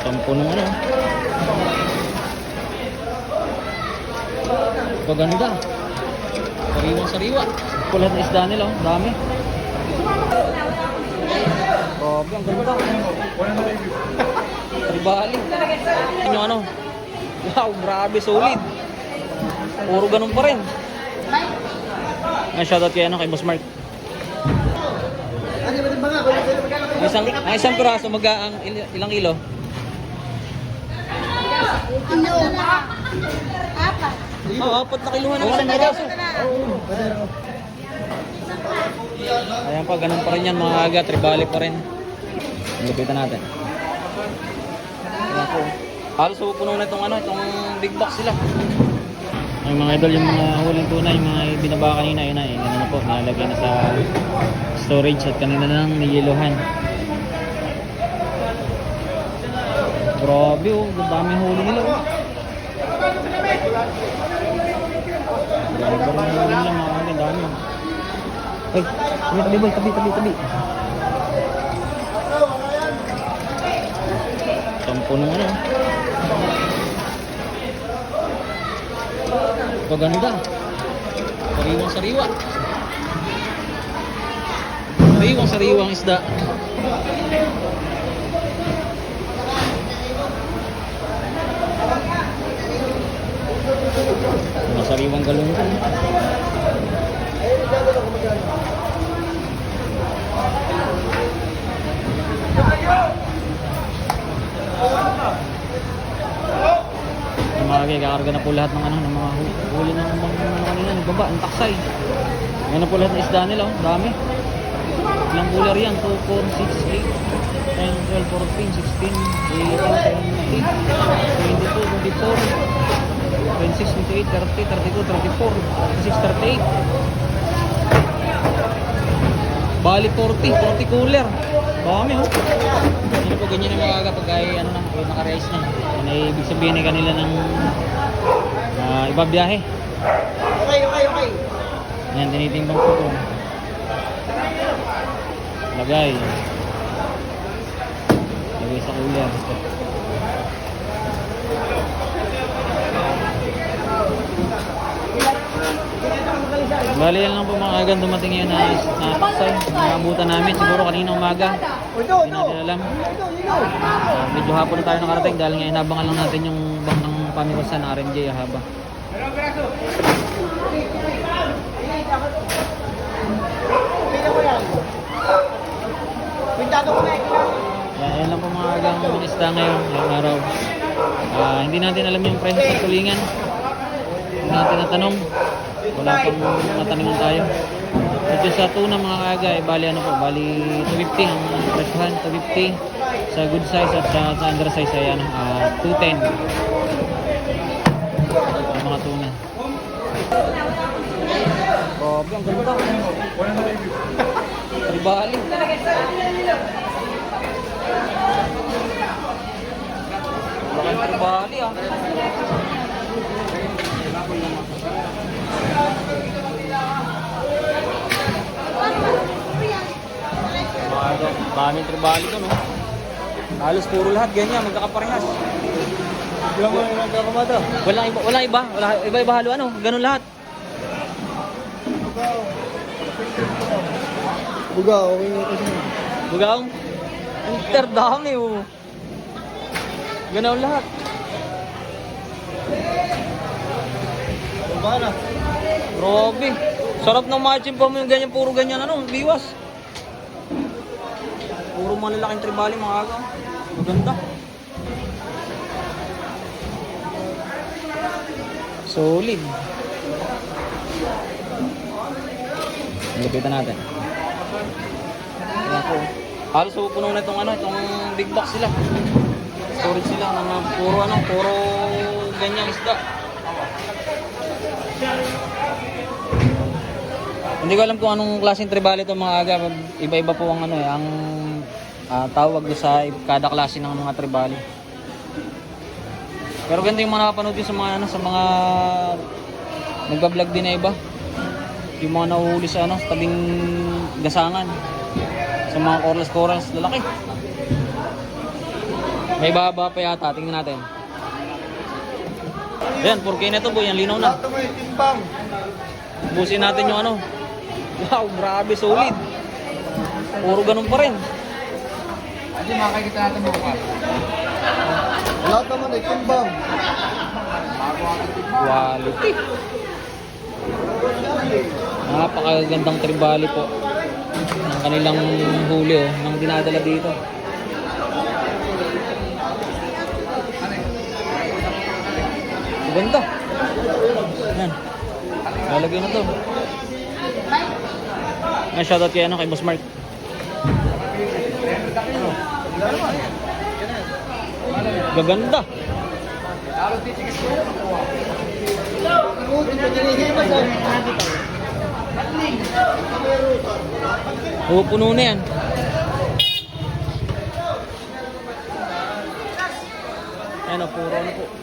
Sampo nung ano. Paganda. Sariwang sariwa. Kulat na isda nila, oh. dami. Grabe, ang ganda. Tribali. Yung ano? Wow, grabe, solid. Puro ganun pa rin. Ay, shoutout kay ano, kay Boss Mark. Ang isang, ang isang piraso mag ang il- ilang kilo? Ano? Apat. Oo, oh, apat na kiluhan ng isang piraso. Ayan pa, ganun pa rin yan mga aga, tribali pa rin. Lapitan natin. Ayan po. Halos pupuno na itong ano, itong big box sila. Ay mga idol, yung mga huling tuna, yung mga binaba kanina, yun na, yun na po, nalagay na sa storage at kanina na lang niyiluhan. Grabe oh, ang dami huli nila oh. Grabe rin huli nila mga aga, dami. Ay, tabi tabi boy, tabi tabi tabi. Sampo nung ano. Paganda. Sariwang sariwa. Sariwang sariwang isda. Mga sariwang galunggong. Yung mga kakarga na po lahat ng ano, ng mga hu- huli ng mga ano kanina, nagbaba, ang taksay. Yan na po lahat ng isda nila, oh, dami. Ilang bular yan, 2, 4, 6, 8, 10, 12, 14, 16, 18, 17, 22, 24, 26, 28, 30, 32, 34, 36, 38. Bali 40, 40 cooler. Dami oh. Ano po ganyan ang mga kapag ay ano na, ay naka-race na. Ano ay ibig sabihin ay kanila ng uh, iba biyahe. Okay, okay, okay. Yan, tinitimbang po ito. Lagay. Lagay sa cooler. Bali yan lang po mga agan dumating yan na, na paksay. Nakabutan namin siguro kanina umaga. Hindi natin alam. Ah, medyo hapon na tayo nakarating dahil nga inabangan lang natin yung bang ng pamirasan ng RMJ haba. Na Yan, yan lang po mga agang mga isda ngayon, ngayong araw. Ah, hindi natin alam yung presyo sa tulingan. Hindi natin natanong. Wala pang natanungan tayo. Ito sa tuna mga kaga, eh, bali ano po, bali 250 ang presyohan, 250 sa good size at sa, sa under size ay ano, ah, 210 ang mga tuna. Grabe, ang ganda. Tribali. Laking tribali ah. Mga daming tribali doon oh. Halos puro lahat ganyan, magkakaparehas. Ilang mo yung kakamada? Walang iba, walang iba, wala iba-iba halo ano, ganun lahat. Buga, okay na kasi. Bugaong. Inter dami oh. Ganun lahat. Buga na. Grabe. Sarap ng matching pa mo yung ganyan, puro ganyan ano, biwas. Puro malalaking tribali mga aga. Maganda. Solid. Lapitan natin. Halos pupuno na itong ano, itong big box sila. Storage sila ng puro ano, puro ganyang isda. Hindi ko alam kung anong klaseng tribal ito mga aga. Iba-iba po ang ano eh, ang ah, tawag sa kada klase ng mga tribal. Pero ganito yung mga nakapanood yun sa mga ano, sa mga nagba-vlog din na iba. Yung mga nahuhuli sa ano, sa tabing gasangan. Sa mga corals corals lalaki. May baba pa yata. Tingnan natin. Ayan, 4K na to boy. Yan, linaw na. Busin natin yung ano. Wow, grabe, solid. Puro ganun pa rin. Kasi makikita natin bukas. Lahat naman ay timbang. Bago ang timbang. Quality. Napakagandang tribali po. Ng kanilang huli oh, nang dinadala dito. Ganda. Yan. Lalagyan na to. Yan, shoutout kay ano, kay Boss Mark. Gaganda. Ko. Pupuno na yan. Ano, puro na po.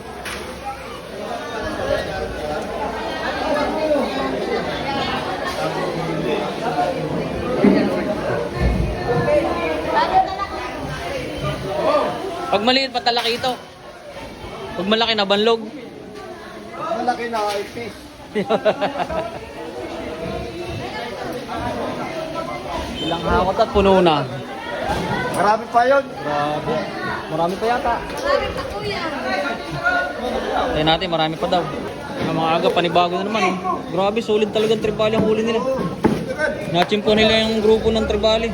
Pag maliit patalaki ito. Pag malaki na banlog. Malaki na ipis. Ilang hakot at puno na. Marami pa yun. Grabe. Marami pa yata. Tayo natin, marami pa daw. Ang mga aga, panibago na naman. Oh. Grabe, solid talagang tribali ang huli nila. Nachimpo nila yung grupo ng tribali.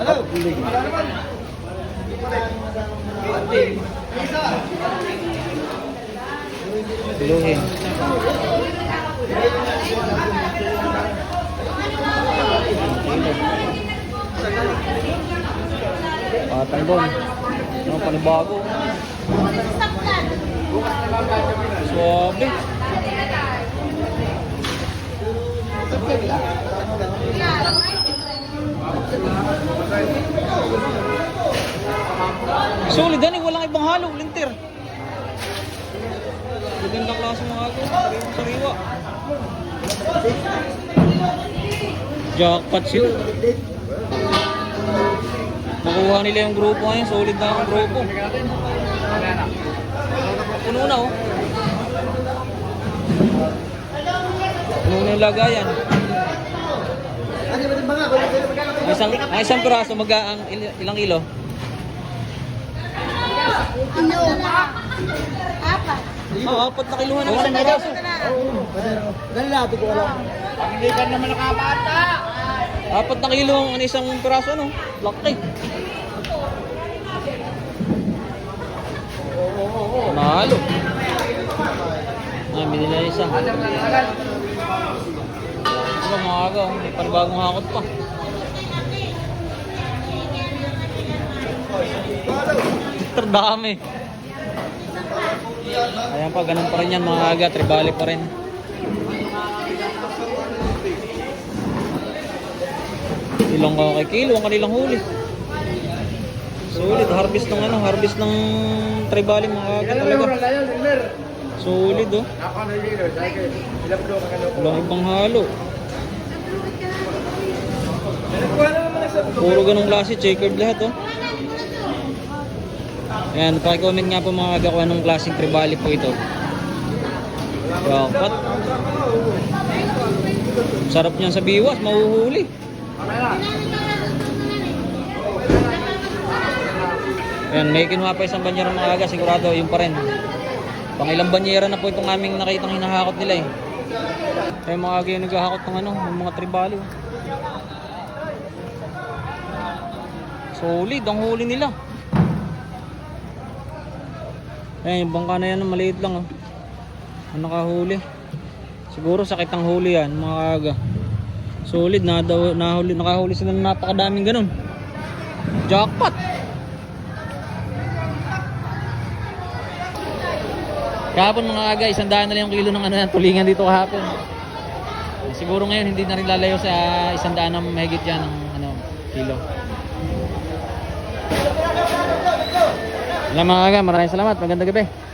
Ano? Piluhin. Patang doon. Ano, panibago. Suwabe. Solid yan eh, walang ibang halo, linter. Magandang klase mga ako, sariwa sariwa. Jackpot sila. Nakuha nila yung grupo ngayon, solid na ang grupo. Puno na oh. Puno na yung lagayan. Isang, ang isang piraso, mag ang il- ilang kilo? Ano? Apat. Oo, oh, apat na kiluhan piraso. Ganun natin ko alam. Hindi ka naman nakabata. Apat na kilo ang ano, isang piraso, ano? Laki. Panalo. Ay, binili na isa. Ano na agad? Ano mga aga, oh. may panibagong hakot pa. Pero dami. Ayan pa, ganun pa rin yan mga aga, tribali pa rin. Ilang ka kay kilo ang kanilang huli. Solid, harvest ng ano, harvest ng tribali mga aga talaga. Solid oh. Ano? Walang ibang halo. Puro ganong klase, checkered lahat oh. Ayan, pakicomment nga po mga aga kung anong klaseng tribali po ito. Dapat. Sarap niyan sa biwas, mahuhuli. Ayan, may kinuha pa isang banyera mga aga, sigurado yun pa rin. Pang ilang banyera na po itong aming nakitang hinahakot nila eh. Kaya mga aga yung naghahakot ng ano, ng mga tribali. Solid, ang huli nila. Ayan, yung bangka na yan, maliit lang oh. Ang nakahuli. Siguro sakit ang huli yan, mga aga. Solid, na nahuli, nakahuli sila ng napakadaming ganun. Jackpot! Kahapon mga aga, isang daan na lang yung kilo ng ano yan, tulingan dito kahapon. Siguro ngayon hindi na rin lalayo sa isang daan na mahigit yan ng ano, kilo. Alam mga aga, maraming salamat. Magandang gabi.